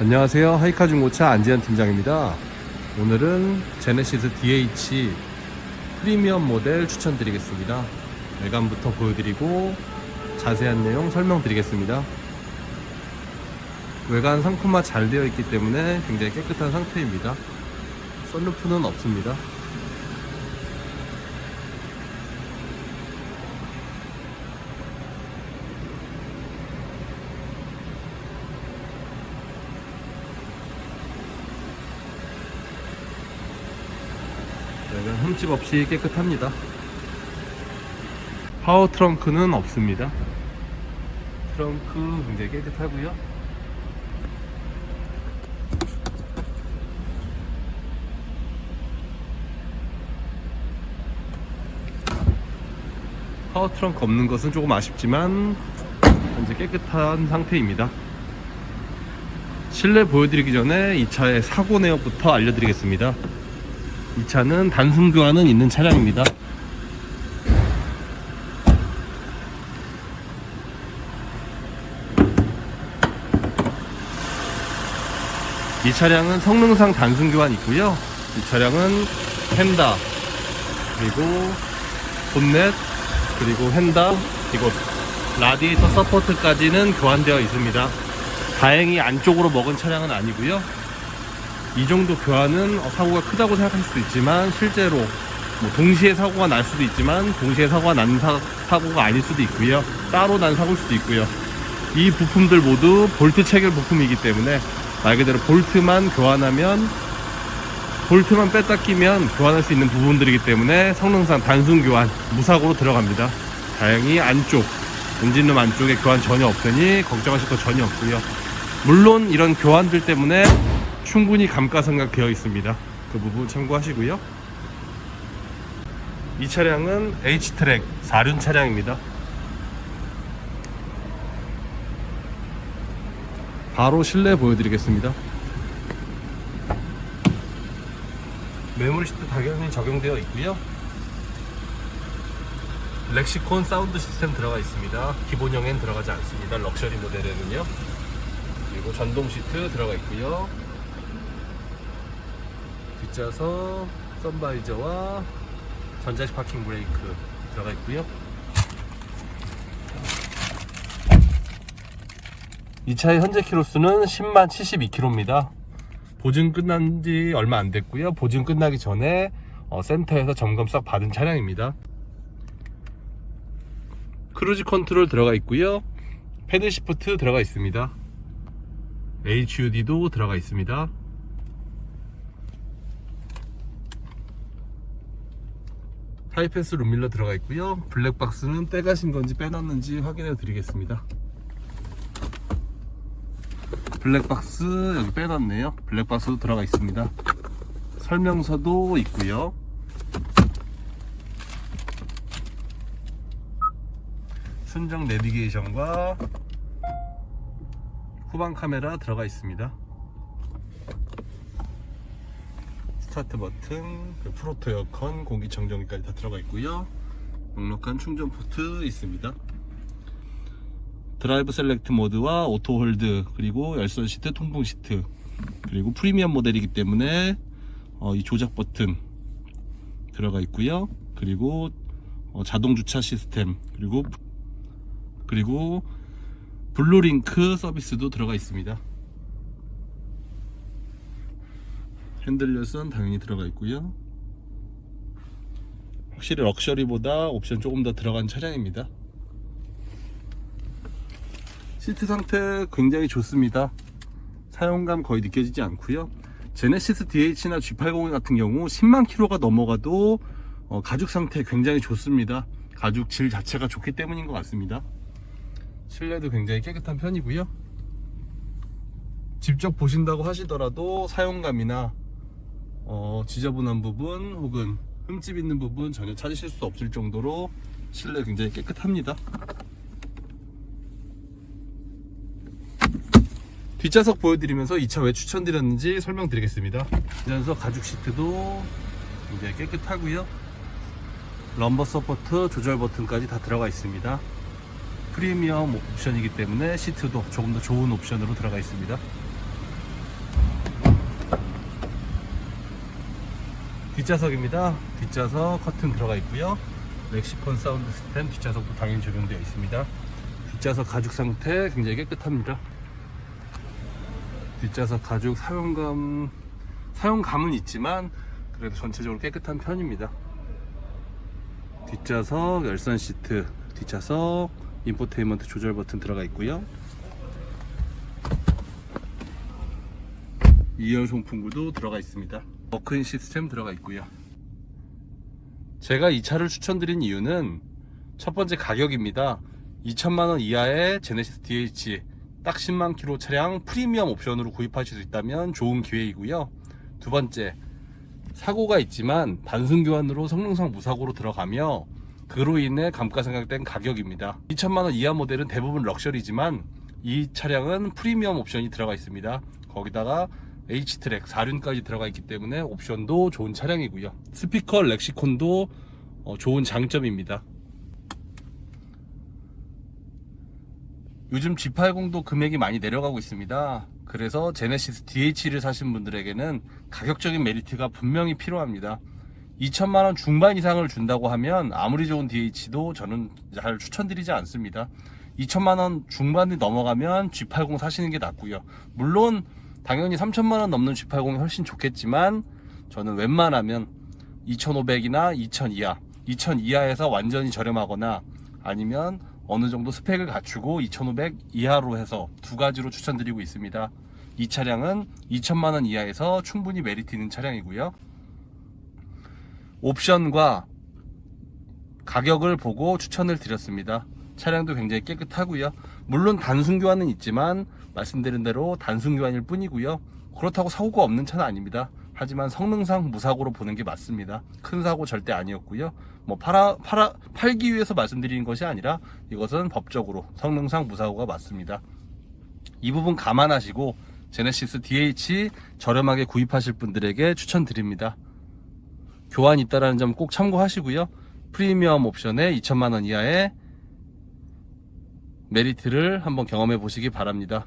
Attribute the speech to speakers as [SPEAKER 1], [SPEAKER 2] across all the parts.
[SPEAKER 1] 안녕하세요. 하이카 중고차 안지현 팀장입니다. 오늘은 제네시스 DH 프리미엄 모델 추천드리겠습니다. 외관부터 보여드리고 자세한 내용 설명드리겠습니다. 외관 상품화 잘 되어 있기 때문에 굉장히 깨끗한 상태입니다. 썬루프는 없습니다. 흠집 없이 깨끗합니다. 파워 트렁크는 없습니다. 트렁크 굉장히 깨끗하고요. 파워 트렁크 없는 것은 조금 아쉽지만 현재 깨끗한 상태입니다. 실내 보여드리기 전에 이 차의 사고 내역부터 알려드리겠습니다. 이 차는 단순 교환은 있는 차량입니다. 이 차량은 성능상 단순 교환 있고요. 이 차량은 펜다 그리고 본넷 그리고 헨다 그리고 라디에이터 서포트까지는 교환되어 있습니다. 다행히 안쪽으로 먹은 차량은 아니고요. 이 정도 교환은 어, 사고가 크다고 생각할 수도 있지만 실제로 뭐 동시에 사고가 날 수도 있지만 동시에 사고가 난 사, 사고가 아닐 수도 있고요. 따로 난 사고일 수도 있고요. 이 부품들 모두 볼트 체결 부품이기 때문에 말 그대로 볼트만 교환하면 볼트만 뺐다 끼면 교환할 수 있는 부분들이기 때문에 성능상 단순 교환 무사고로 들어갑니다. 다행히 안쪽 엔진룸 안쪽에 교환 전혀 없으니 걱정하실 거 전혀 없고요. 물론 이런 교환들 때문에 충분히 감가상각 되어 있습니다. 그 부분 참고하시고요. 이 차량은 H트랙 4륜 차량입니다. 바로 실내 보여드리겠습니다. 메모리 시트 당연히 적용되어 있고요. 렉시콘 사운드 시스템 들어가 있습니다. 기본형엔 들어가지 않습니다. 럭셔리 모델에는요. 그리고 전동 시트 들어가 있고요. 뒷좌석 선바이저와 전자식 파킹 브레이크 들어가 있고요. 이 차의 현재 키로수는 10만 72km입니다. 보증 끝난 지 얼마 안 됐고요. 보증 끝나기 전에 어, 센터에서 점검 싹 받은 차량입니다. 크루즈 컨트롤 들어가 있고요. 패드 시프트 들어가 있습니다. HUD도 들어가 있습니다. 하이패스 룸밀러 들어가 있고요. 블랙박스는 떼가신 건지 빼놨는지 확인해 드리겠습니다. 블랙박스 여기 빼놨네요. 블랙박스도 들어가 있습니다. 설명서도 있고요. 순정 내비게이션과 후방 카메라 들어가 있습니다. 스타트 버튼, 그 프로토 에어컨, 공기청정기까지 다 들어가 있고요. 넉넉한 충전 포트 있습니다. 드라이브 셀렉트 모드와 오토 홀드 그리고 열선 시트, 통풍 시트 그리고 프리미엄 모델이기 때문에 어, 이 조작 버튼 들어가 있고요. 그리고 어, 자동 주차 시스템 그리고 그리고 블루링크 서비스도 들어가 있습니다. 핸들 열선 당연히 들어가 있고요. 확실히 럭셔리보다 옵션 조금 더 들어간 차량입니다. 시트 상태 굉장히 좋습니다. 사용감 거의 느껴지지 않고요. 제네시스 DH나 G80 같은 경우 10만 킬로가 넘어가도 어, 가죽 상태 굉장히 좋습니다. 가죽 질 자체가 좋기 때문인 것 같습니다. 실내도 굉장히 깨끗한 편이고요. 직접 보신다고 하시더라도 사용감이나 어, 지저분한 부분 혹은 흠집 있는 부분 전혀 찾으실 수 없을 정도로 실내 굉장히 깨끗합니다. 뒷좌석 보여드리면서 이 차 왜 추천드렸는지 설명드리겠습니다. 뒷좌석 가죽 시트도 굉장히 깨끗하고요. 럼버 서포트 조절 버튼까지 다 들어가 있습니다. 프리미엄 옵션이기 때문에 시트도 조금 더 좋은 옵션으로 들어가 있습니다. 뒷좌석입니다. 뒷좌석 커튼 들어가 있고요. 렉시폰 사운드 시스템 뒷좌석도 당연히 적용되어 있습니다. 뒷좌석 가죽 상태 굉장히 깨끗합니다. 뒷좌석 가죽 사용감 사용감은 있지만 그래도 전체적으로 깨끗한 편입니다. 뒷좌석 열선 시트, 뒷좌석 인포테인먼트 조절 버튼 들어가 있고요. 2열 송풍구도 들어가 있습니다. 워크인 시스템 들어가 있고요. 제가 이 차를 추천드린 이유는 첫 번째 가격입니다. 2천만원 이하의 제네시스 DH 딱 10만 킬로 차량 프리미엄 옵션으로 구입하실 수 있다면 좋은 기회이고요. 두 번째, 사고가 있지만 단순 교환으로 성능상 무사고로 들어가며 그로 인해 감가상각된 가격입니다. 2천만원 이하 모델은 대부분 럭셔리지만 이 차량은 프리미엄 옵션이 들어가 있습니다. 거기다가 H트랙 4륜까지 들어가 있기 때문에 옵션도 좋은 차량이고요. 스피커 렉시콘도 어, 좋은 장점입니다. 요즘 G80도 금액이 많이 내려가고 있습니다. 그래서 제네시스 DH를 사신 분들에게는 가격적인 메리트가 분명히 필요합니다. 2천만원 중반 이상을 준다고 하면 아무리 좋은 DH도 저는 잘 추천드리지 않습니다. 2천만원 중반이 넘어가면 G80 사시는 게 낫고요. 물론 당연히 3천만 원 넘는 G80이 훨씬 좋겠지만 저는 웬만하면 2,500이나 2,000 이하, 2,000 이하에서 완전히 저렴하거나 아니면 어느 정도 스펙을 갖추고 2,500 이하로 해서 두 가지로 추천드리고 있습니다. 이 차량은 2천만 원 이하에서 충분히 메리트 있는 차량이고요. 옵션과 가격을 보고 추천을 드렸습니다. 차량도 굉장히 깨끗하고요. 물론 단순 교환은 있지만 말씀드린 대로 단순 교환일 뿐이고요. 그렇다고 사고가 없는 차는 아닙니다. 하지만 성능상 무사고로 보는 게 맞습니다. 큰 사고 절대 아니었고요. 뭐 팔아, 팔아, 팔기 위해서 말씀드리는 것이 아니라 이것은 법적으로 성능상 무사고가 맞습니다. 이 부분 감안하시고 제네시스 DH 저렴하게 구입하실 분들에게 추천드립니다. 교환 있다라는 점 꼭 참고하시고요. 프리미엄 옵션에 2천만 원 이하의 메리트를 한번 경험해 보시기 바랍니다.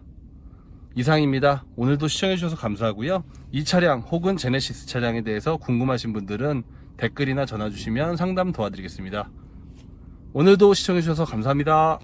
[SPEAKER 1] 이상입니다. 오늘도 시청해주셔서 감사하고요. 이 차량 혹은 제네시스 차량에 대해서 궁금하신 분들은 댓글이나 전화 주시면 상담 도와드리겠습니다. 오늘도 시청해주셔서 감사합니다.